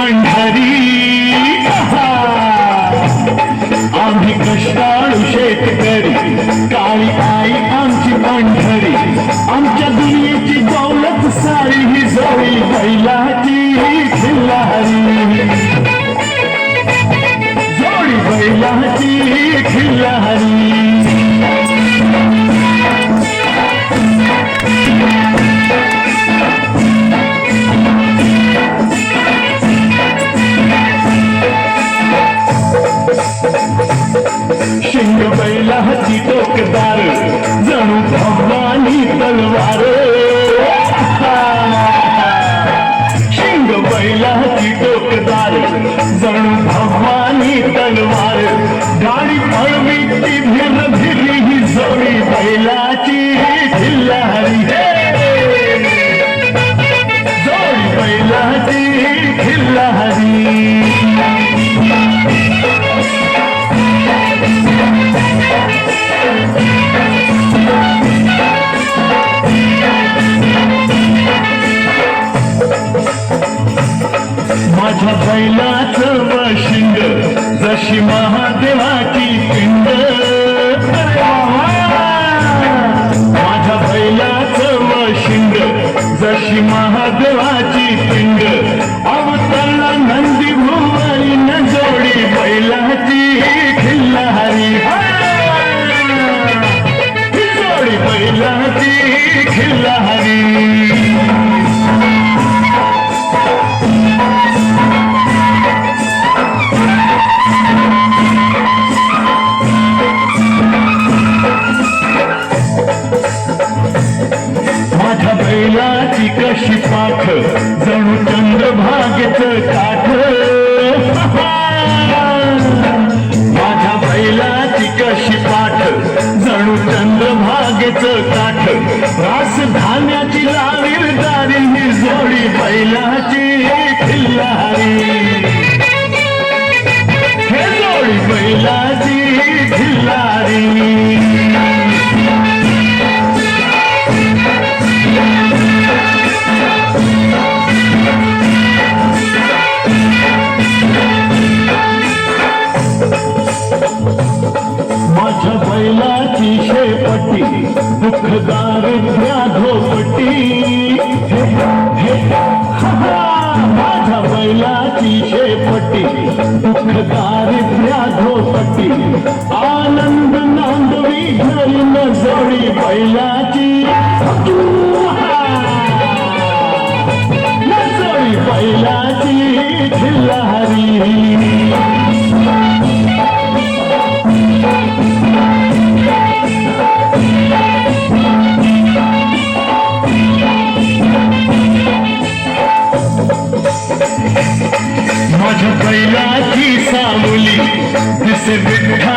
पंढरी आम्ही कष्टाळू शेतकरी काळी आई आमची पंढरी आमच्या दुनियेची दौलत सारी ही जवळी पहिला माझ्या बैलाचं वशिंग जशी महादेवा खिल्लारी जोडी बैलाची खिल्लारी माझ्या बैलाची कशी पाख जणू चंद्रभागेच काठ माझ्या बैलाची शेपटी दुःख धोपटी माझ्या बैलाची शेपटी धोपटी आनंद नांदवी घरी नजरी जोडी बैलाची. न जोडी बैलाची खिल्लारी. माझ्या